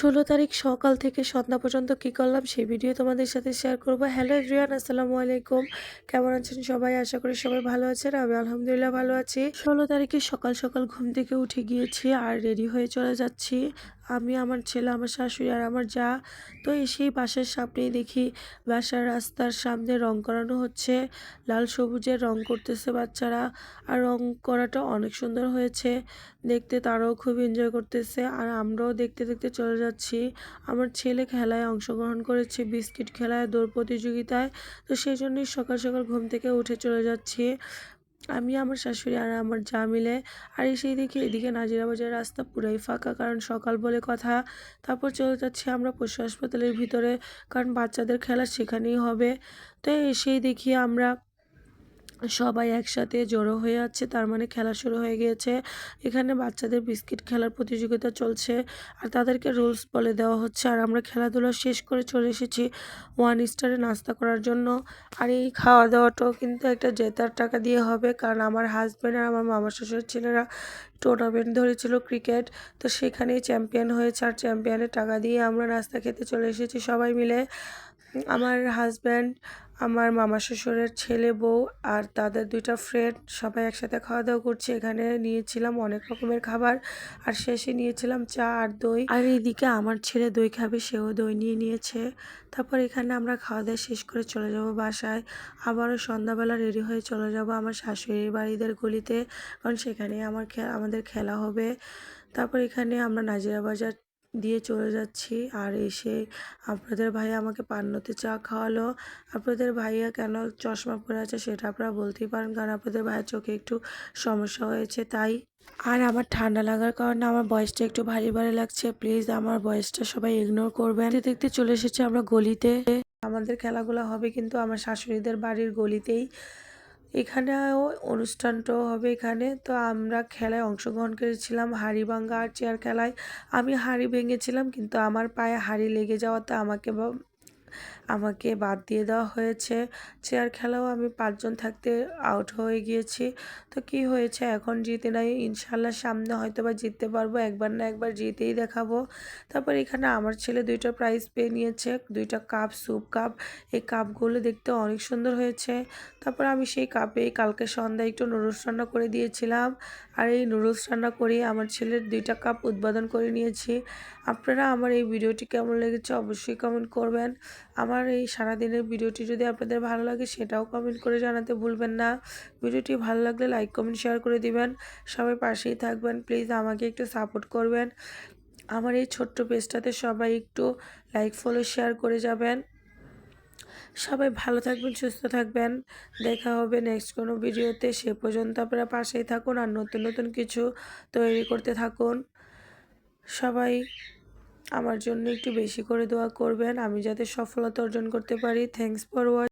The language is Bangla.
ষোলো তারিখ সকাল থেকে সন্ধ্যা পর্যন্ত কী করলাম সেই ভিডিও তোমাদের সাথে শেয়ার করব। হ্যালো এভরিওয়ান আসসালামু আলাইকুম। কেমন আছেন সবাই? আশা করি সবাই ভালো আছেন। আমি আলহামদুলিল্লাহ ভালো আছি। ষোলো তারিখে সকাল সকাল ঘুম থেকে উঠে গিয়েছি আর রেডি হয়ে চলে যাচ্ছি। আমি আমার ছেলে, আমার শাশুড়ি আর আমার যা। তো সেই বাসার সামনেই দেখি বাসার রাস্তার সামনে রং করানো হচ্ছে। লাল সবুজের রং করতেছে বাচ্চারা আর রং করাটা অনেক সুন্দর হয়েছে। দেখতে তারাও খুব এনজয় করতেছে আর আমরাও দেখতে দেখতে চলে যাচ্ছি। আমার ছেলে খেলায় অংশগ্রহণ করেছে, বিস্কিট খেলায়, দৌড় প্রতিযোগিতায়। তো সেই জন্যই সকাল সকাল ঘুম থেকে উঠে চলে যাচ্ছি। আমি, আমার শাশুড়ি আর আমার যা মিলে। আর সেই দেখি এদিকে নাজিরা বাজার রাস্তা পুরাই ফাঁকা, কারণ সকাল বলে কথা। তারপর চলে যাচ্ছি আমরা পশু হাসপাতালের ভিতরে, কারণ বাচ্চাদের খেলা সেখানেই হবে। তো এসেই দেখি আমরা সবাই একসাথে জড়ো হয়ে আছে, তার মানে খেলা শুরু হয়ে গিয়েছে। এখানে বাচ্চাদের বিস্কিট খেলার প্রতিযোগিতা চলছে আর তাদেরকে রুলস বলে দেওয়া হচ্ছে। আর আমরা খেলাধুলা শেষ করে চলে এসেছি ওয়ান স্টারে নাস্তা করার জন্য। আর এই খাওয়া দাওয়াটাও কিন্তু একটা জেতার টাকা দিয়ে হবে, কারণ আমার হাজব্যান্ড আর আমার মামা শ্বশুরের ছেলেরা টুর্নামেন্ট ধরেছিল ক্রিকেট তো সেখানেই চ্যাম্পিয়ন হয়েছে। আর চ্যাম্পিয়নের টাকা দিয়ে আমরা নাস্তা খেতে চলে এসেছি সবাই মিলে। আমার হাজব্যান্ড আমার মামা শ্বশুরের ছেলে, বউ আর তাদের দুইটা ফ্রেন্ড সবাই একসাথে খাওয়া দাওয়া করছে। এখানে নিয়েছিলাম অনেক রকমের খাবার। আর শেষে নিয়েছিলাম চা আর দই। আর এইদিকে আমার ছেলে দই খাবে, সেও দই নিয়ে নিয়েছে। তারপর এখানে আমরা খাওয়া দাওয়া শেষ করে চলে যাব বাসায়। আবারও সন্ধ্যাবেলা রেডি হয়ে চলে যাব আমার শাশুড়ির বাড়িদের গলিতে। কারণ সেখানে আমার আমাদের খেলা হবে। তারপর এখানে আমরা নাজিরা বাজার দিয়ে চলে যাচ্ছি। আর এসে আপনাদের ভাইয়া আমাকে পান্নতে চা খাওয়ালো। আপনাদের ভাইয়া কেন চশমা পরে আছে সেটা আপনারা বলতেই পারেন, কারণ আপনাদের ভাইয়ের চোখে একটু সমস্যা হয়েছে, তাই। আর আমার ঠান্ডা লাগার কারণে আমার বয়সটা একটু ভারী ভারী লাগছে। প্লিজ আমার বয়সটা সবাই ইগনোর করবেন। দেখতে চলে এসেছে আমরা গলিতে। আমাদের খেলাগুলো হবে কিন্তু আমার শাশুড়িদের বাড়ির গলিতেই। এখানেও অনুষ্ঠানটাও হবে এখানে। তো আমরা খেলায় অংশগ্রহণ করেছিলাম হাড়ি ভাঙ্গা আর চেয়ার খেলায়। আমি হাড়ি ভেঙেছিলাম, কিন্তু আমার পায়ে হাড়ি লেগে যাওয়াতে আমাকে আমাকে বাদ দিয়ে দেওয়া হয়েছে। চেয়ার খেলাও আমি পাঁচজন থাকতে আউট হয়ে গিয়েছি। তো কি হয়েছে? এখন জিতে নাই। ইনশাল্লাহ সামনে হয়তো বা জিততে পারব। একবার না একবার জিতেই দেখাবো। তারপর এখানে আমার ছেলে দুইটা প্রাইজ পেয়ে নিয়েছে। দুইটা কাপ স্যুপ কাপ এই কাপগুলো দেখতে অনেক সুন্দর হয়েছে। তারপর আমি সেই কাপে কালকে সন্ধ্যায় একটু নুডলস রান্না করে দিয়েছিলাম। আর এই নুডলস রান্না করে আমার ছেলের দুইটা কাপ উদ্বোধন করে নিয়েছি। আপনারা আমার এই ভিডিওটি কেমন লেগেছে অবশ্যই কমেন্ট করবেন। আমার এই সারাদিনের ভিডিওটি যদি আপনাদের ভালো লাগে সেটাও কমেন্ট করে জানাতে ভুলবেন না। ভিডিওটি ভালো লাগলে লাইক কমেন্ট শেয়ার করে দিবেন। সবাই পাশেই থাকবেন। প্লিজ আমাকে একটু সাপোর্ট করবেন। আমার এই ছোট্ট পেজটাতে সবাই একটু লাইক ফলো শেয়ার করে যাবেন। সবাই ভালো থাকবেন, সুস্থ থাকবেন। দেখা হবে নেক্সট কোনো ভিডিওতে। সে পর্যন্ত আপনারা পাশেই থাকুন আর নতুন নতুন কিছু তৈরি করতে থাকুন। সবাই আমার জন্য একটু বেশি করে দোয়া করবেন। আমি যাতে সফলতা অর্জন করতে পারি। Thanks for watch